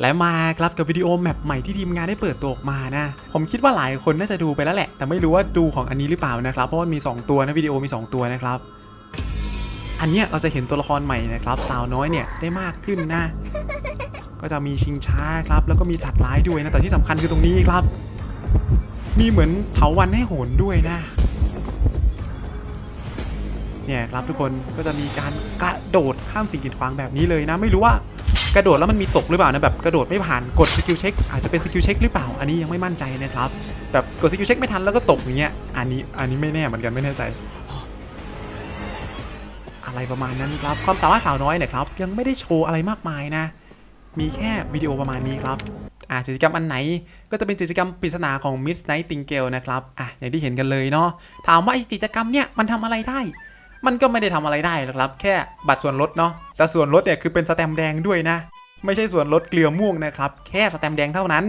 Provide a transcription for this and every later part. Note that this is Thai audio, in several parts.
และมาครับกับวิดีโอแมปใหม่ที่ทีมงานได้เปิดตัวออกมานะ ผมคิดว่าหลายคนน่าจะดูไปแล้วแหละ แต่ไม่รู้ว่าดูของอันนี้หรือเปล่านะครับ เพราะว่ามี 2 ตัวนะวิดีโอมี 2 ตัวนะครับ อันเนี้ยเราจะเห็นตัวละครใหม่นะครับ สาวน้อยเนี่ยได้มากขึ้นนะ ก็จะมีชิงช้าครับ แล้วก็มีสัตว์ร้ายด้วยนะ แต่ที่สำคัญคือตรงนี้ครับ มีเหมือนเถาวันให้โหนด้วยนะ เนี่ยครับทุกคนก็จะมีการกระโดดข้ามสิ่งกีดขวางแบบนี้เลยนะ ไม่รู้ว่า กระโดดแล้วมันมีตกหรือเปล่านะแบบกระโดดไม่ผ่านกดสกิลเช็คอาจจะเป็นสกิลเช็คหรือเปล่า อันนี้ยังไม่มั่นใจนะครับแบบกดสกิลเช็คไม่ทันแล้วก็ตกอย่างเงี้ยอันนี้อันนี้ไม่แน่เหมือนกันไม่แน่ใจ อะไรประมาณนั้นครับความสามารถสาวน้อยเนี่ยครับยังไม่ได้โชว์อะไรมากมายนะ มีแค่วิดีโอประมาณนี้ครับอ่ากิจกรรมอันไหนก็จะเป็นกิจกรรมปริศนาของ Miss Nightingale นะครับอะอย่างที่เห็นกันเลยเนาะถามว่าไอกิจกรรมเนี่ยมันทำอะไรได้ มันก็ไม่ได้ทำอะไรได้หรอกครับ แค่บัตรส่วนลดเนาะแต่ส่วนลดเนี่ยคือเป็นสแตมป์แดงด้วยนะ ไม่ใช่ส่วนลดเกลือม่วงนะครับ แค่สแตมป์แดงเท่านั้น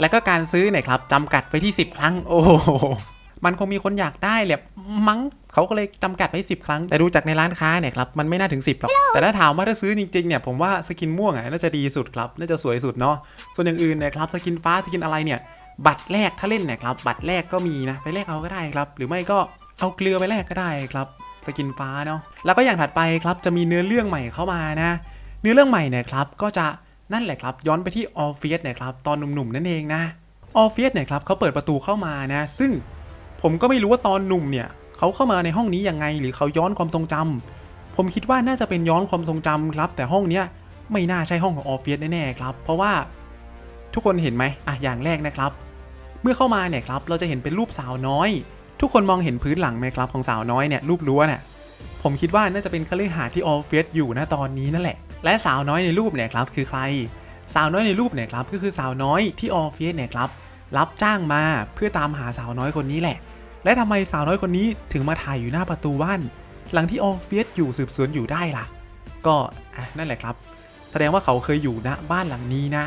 แล้วก็การซื้อเนี่ยครับจำกัดไปที่ 10 ครั้ง โอ้โหมันคงมีคนอยากได้แหละมั้งเขาก็เลยจำกัดไว้ 10 ครั้ง แต่ดูจากในร้านค้าเนี่ยครับมันไม่น่าถึง 10หรอกแต่ถ้าถามว่าถ้าซื้อจริงๆเนี่ยผมว่าสกินม่วงอะน่าจะดีสุดครับน่าจะสวยสุดเนาะส่วนอย่างอื่นเนี่ยครับสกินฟ้าสกินอะไรเนี่ย บัตรแรกถ้าเล่นเนี่ยครับบัตรแรกก็มีนะไปแลกเอาก็ได้ครับ หรือไม่ก็เอาเกลือไปแลกก็ได้ครับ สกินฟ้าเนาะแล้วก็อย่างถัดไปครับจะมีเนื้อเรื่องใหม่เข้ามานะ เนื้อเรื่องใหม่เนี่ยครับก็จะนั่นแหละครับย้อนไปที่ออฟฟิศเนี่ยครับตอนหนุ่มๆนั่นเองนะออฟฟิศเนี่ยครับเขาเปิดประตูเข้ามานะ ซึ่งผมก็ไม่รู้ว่าตอนหนุ่มเนี่ยเขาเข้ามาในห้องนี้ยังไง หรือเขาย้อนความทรงจำผมคิดว่าน่าจะเป็นย้อนความทรงจำครับ แต่ห้องเนี้ยไม่น่าใช่ห้องของออฟฟิศแน่ๆครับ เพราะว่าทุกคนเห็นไหมอะอย่างแรกนะครับ เมื่อเข้ามาเนี่ยครับเราจะเห็นเป็นรูปสาวน้อย ทุกคนมองเห็นพื้นหลังไหมครับของสาวน้อยเนี่ยรูปรั้วเนี่ยผมคิดว่าน่าจะเป็นคฤหาสน์ที่ออฟเฟิศอยู่นะตอนนี้นั่นแหละ และสาวน้อยในรูปเนี่ยครับคือใคร สาวน้อยในรูปเนี่ยครับก็คือสาวน้อยที่ออฟเฟิศเนี่ยครับรับจ้างมาเพื่อตามหาสาวน้อยคนนี้แหละ และทำไมสาวน้อยคนนี้ถึงมาถ่ายอยู่หน้าประตูบ้าน หลังที่ออฟเฟิศอยู่สืบสวนอยู่ได้ล่ะ ก็อะนั่นแหละครับ แสดงว่าเขาเคยอยู่ณบ้านหลังนี้นะ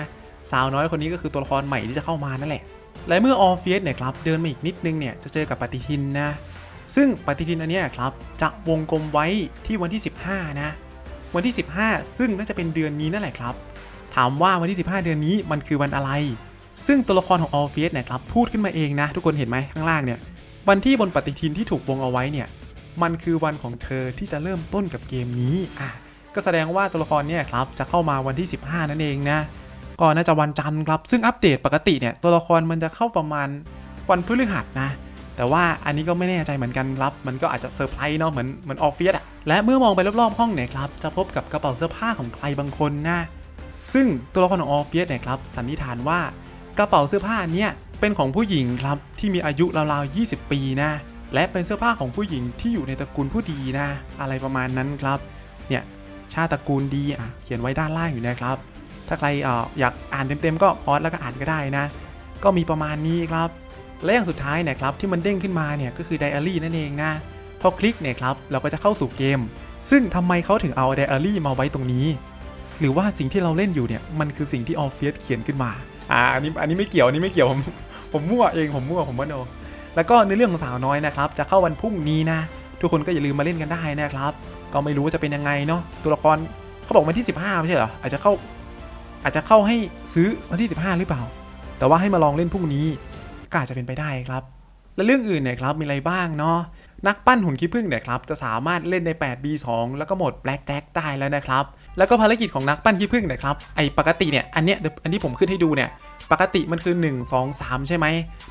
สาวน้อยคนนี้ก็คือตัวละครใหม่ที่จะเข้ามานั่นแหละ และเมื่อออฟเฟิศเนี่ยครับเดินมาอีกนิดนึงเนี่ยจะเจอกับปฏิทินนะ ซึ่งปฏิทินอันนี้ครับจะวงกลมไว้ที่วันที่ 15 นะ วันที่ 15 ซึ่งน่าจะเป็นเดือนนี้นั่นแหละครับ ถามว่าวันที่ 15 เดือนนี้มันคือวันอะไร ซึ่งตัวละครของออฟเฟิศเนี่ยครับพูดขึ้นมาเองนะ ทุกคนเห็นไหมข้างล่างเนี่ยวันที่บนปฏิทินที่ถูกวงเอาไว้เนี่ยมันคือวันของเธอที่จะเริ่มต้นกับเกมนี้อะก็แสดงว่าตัวละครเนี่ยครับจะเข้ามาวันที่ 15 นั่นเองนะ ก็น่าจะวันจันทร์ครับ ซึ่งอัปเดตปกติเนี่ยตัวละครมันจะเข้าประมาณวันพฤหัสนะ แต่ว่าอันนี้ก็ไม่แน่ใจเหมือนกันครับ มันก็อาจจะเซอร์ไพรส์เนาะเหมือนเหมือนออฟฟิศอะและเมื่อมองไปรอบๆห้องเนี่ยครับจะพบกับกระเป๋าเสื้อผ้าของใครบางคนนะ ซึ่งตัวละครของออฟฟิศเนี่ยครับสันนิษฐานว่ากระเป๋าเสื้อผ้าเนี่ยเป็นของผู้หญิงครับที่มีอายุราวๆ 20 ปีนะ และเป็นเสื้อผ้าของผู้หญิงที่อยู่ในตระกูลผู้ดีนะ อะไรประมาณนั้นครับ เนี่ยชาติตระกูลดีอะเขียนไว้ด้านล่างอยู่นะครับ ถ้าใครออยากอ่านเต็มๆ ก็พอสแล้วก็อ่านก็ได้นะ ก็มีประมาณนี้ครับ และอย่างสุดท้ายเนี่ยครับที่มันเด้งขึ้นมาเนี่ยก็คือไดอารี่นั่นเองนะ พอคลิกเนี่ยครับเราก็จะเข้าสู่เกม ซึ่งทำไมเขาถึงเอาไดอารี่มาไว้ตรงนี้ หรือว่าสิ่งที่เราเล่นอยู่เนี่ยมันคือสิ่งที่ออฟฟิศเขียนขึ้นมา อ่าอันนี้อันนี้ไม่เกี่ยวอันนี้ไม่เกี่ยวผมผมมั่วเองผมมั่วผมว่โนแล้วก็ในเรื่องของสาวน้อยนะครับจะเข้าวันพรุ่งนี้นะ ทุกคนก็อย่าลืมมาเล่นกันได้นะครับ ก็ไม่รู้ว่าจะเป็นยังไงเนาะตัวละครเขาบอกวันที่ 15 ไม่ใช่เหรออาจจะเข้า อาจจะเข้าให้ซื้อวันที่ 15 หรือเปล่า แต่ว่าให้มาลองเล่นพรุ่งนี้ก็อาจจะเป็นไปได้ครับ และเรื่องอื่นเนี่ยครับมีอะไรบ้างเนาะนักปั้นหุ่นขี้ผึ้งเนี่ยครับจะสามารถเล่นใน 8B2 แล้วก็หมด Black Jack ได้แล้วนะครับ แล้วก็ภารกิจของนักปั้นขี้ผึ้งเนี่ยครับไอปกติเนี่ยอันเนี้ยเดี๋ยวอันที่ผมขึ้นให้ดูเนี่ยปกติมันคือ 1 2 3 ใช่ไหม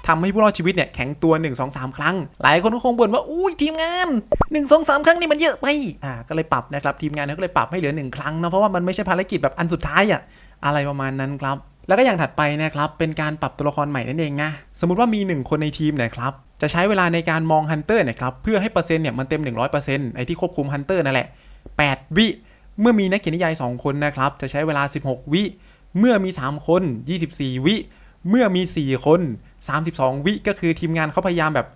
ทำให้ผู้รอดชีวิตเนี่ยแข็งตัว 1 2 3 ครั้ง หลายคนก็คงบ่นว่าอุ้ยทีมงาน 1 2 3 ครั้งนี่มันเยอะไปอ่าก็เลยปรับนะครับทีมงานเขาก็เลยปรับให้เหลือ 1 ครั้งนะเพราะว่ามันไม่ใช่ภารกิจแบบอันสุดท้ายอะ อะไรประมาณนั้นครับ แล้วก็อย่างถัดไปนะครับเป็นการปรับตัวละครใหม่นั่นเองนะสมมติว่ามี 1 คนในทีมเนี่ยครับจะใช้เวลาในการมองฮันเตอร์เนี่ยครับเพื่อให้เปอร์เซ็นต์เนี่ยมันเต็ม 100%ไอ้ที่ควบคุมฮันเตอร์นั่นแหละ 8 วิเมื่อมีนักเขียนนิยาย 2 คนนะครับจะใช้เวลา 16 วิเมื่อมี 3 คน 24 วิ เมื่อมี 4 คน 32 วิก็คือทีมงานเขาพยายามแบบ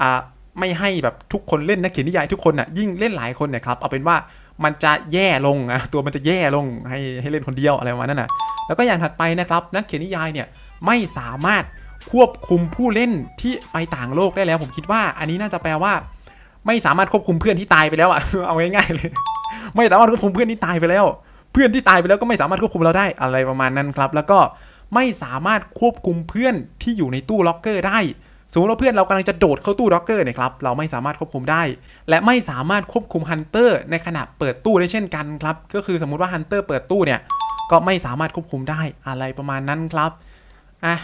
อ่าไม่ให้แบบทุกคนเล่นนักเขียนนิยายทุกคนน่ะยิ่งเล่นหลายคนเนี่ยครับเอาเป็นว่า มันจะแย่ลงอะตัวมันจะแย่ลงให้ให้เล่นคนเดียวอะไรประมาณนั้นนะแล้วก็อย่างถัดไปนะครับ นักเขียนนิยายเนี่ยไม่สามารถควบคุมผู้เล่นที่ไปต่างโลกได้แล้ว ผมคิดว่าอันนี้น่าจะแปลว่า ไม่สามารถควบคุมเพื่อนที่ตายไปแล้วอะเอาง่ายๆเลย ไม่สามารถควบคุมเพื่อนที่ตายไปแล้ว เพื่อนที่ตายไปแล้วก็ไม่สามารถควบคุมเราได้อะไรประมาณนั้นครับ แล้วก็ไม่สามารถควบคุมเพื่อนที่อยู่ในตู้ล็อกเกอร์ได้ สมมติว่าเพื่อนเรากำลังจะโดดเข้าตู้ด็อกเกอร์เนี่ยครับ เราไม่สามารถควบคุมได้ และไม่สามารถควบคุมฮันเตอร์ในขณะเปิดตู้ได้เช่นกันครับ ก็คือสมมุติว่าฮันเตอร์เปิดตู้เนี่ย ก็ไม่สามารถควบคุมได้อะไรประมาณนั้นครับ อะ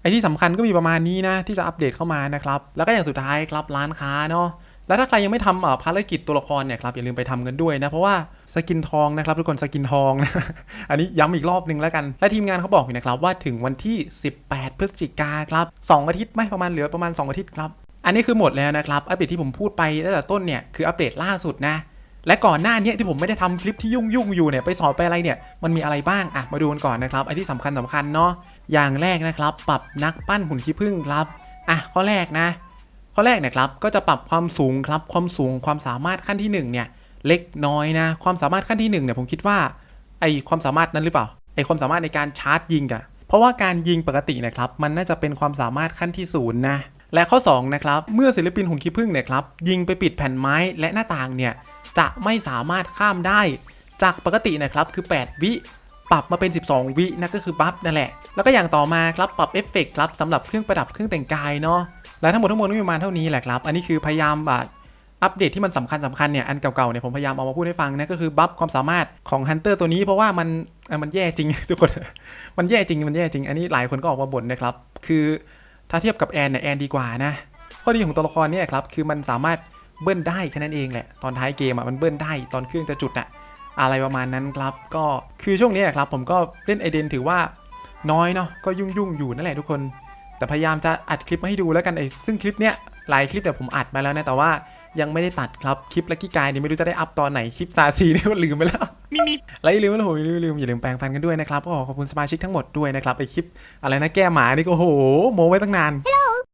ไอที่สำคัญก็มีประมาณนี้นะที่จะอัปเดตเข้ามานะครับ แล้วก็อย่างสุดท้ายครับร้านค้าเนาะ แล้วถ้าใครยังไม่ทำภารกิจตัวละครเนี่ยครับอย่าลืมไปทำกันด้วยนะเพราะว่าสกินทองนะครับทุกคนสกินทองนะอันนี้ย้ำอีกรอบหนึ่งแล้วกัน และทีมงานเขาบอกอยู่นะครับว่าถึงวันที่ 18 พฤศจิกาครับ2อาทิตย์ไหม่ประมาณเหลือประมาณ 2 อาทิตย์ครับ อันนี้คือหมดแล้วนะครับอัปเดตที่ผมพูดไปตั้งแต่ต้นเนี่ยคืออัปเดตล่าสุดนะและก่อนหน้านี้ที่ผมไม่ได้ทำคลิปที่ยุ่งยุ่งอยู่เนี่ยไปสอบไปอะไรเนี่ยมันมีอะไรบ้างอะมาดูกันก่อนนะครับไอ้ที่สำคัญสำคัญเนาะอย่างแรกนะครับ ปรับนักปั้นหุ่นขี้ผึ้งครับอะข้อแรกนะ ข้อแรกเนะครับก็จะปรับความสูงครับความสูงความสามารถขั้นที่หนึ่งเนี่ยเล็กน้อยนะความสามารถขั้นที่หนึ่งเนี่ยผมคิดว่าไอความสามารถนั้นหรือเปล่าไอความสามารถในการชาร์จยิงอะเพราะว่าการยิงปกตินะครับมันน่าจะเป็นความสามารถขั้นที่ศูนย์นะและข้อสองนะครับเมื่อศิลปินหุ่นขี้ผึ้งเนี่ยครับยิงไปปิดแผ่นไม้และหน้าต่างเนี่ยจะไม่สามารถข้ามได้ จากปกตินะครับคือ 8 วิปรับมาเป็น 12 วินะก็คือบัฟนั่นแหละ แล้วก็อย่างต่อมาครับปรับเอฟเฟกต์ครับสำหรับเครื่องประดับเครื่องแต่งกายเนาะ และทั้งหมดทั้งมวลก็มีประมาณเท่านี้แหละครับ อันนี้คือพยายามแบบอัปเดตที่มันสำคัญสำคัญเนี่ย อันเก่าๆเนี่ยผมพยายามเอามาพูดให้ฟังนะ ก็คือบัฟความสามารถของฮันเตอร์ตัวนี้เพราะว่ามันมันแย่จริงทุกคน มันแย่จริงมันแย่จริง อันนี้หลายคนก็ออกมาบ่นนะครับ คือถ้าเทียบกับแอนเนี่ยแอนดีกว่านะ ข้อดีของตัวละครเนี่ยครับคือมันสามารถเบิ้ลได้แค่นั้นเองแหละตอนท้ายเกมอะมันเบิ้ลได้ตอนเครื่องจะจุดอะอะไรประมาณนั้นครับก็คือช่วงนี้ครับผมก็เล่นไอเดนถือว่าน้อยเนาะก็ยุ่งๆอยู่นั่นแหละทุกคน แต่พยายามจะอัดคลิปมาให้ดูแล้วกันไอ้ซึ่งคลิปเนี้ยหลายคลิปเนี่ยผมอัดมาแล้วนะแต่ว่ายังไม่ได้ตัดครับคลิปลักกี้กายนี่ไม่รู้จะได้อัพตอนไหนคลิปซาซีนี่ก็ลืมไปแล้วแล้วอย่าลืมนะผมอย่าลืมอย่าลืมอย่าลืมแปรงฟันกันด้วยนะครับก็ขอขอบคุณสมาชิกทั้งหมดด้วยนะครับไอคลิปอะไรนะแก้หมานี่ก็โหโมไว้ตั้งนาน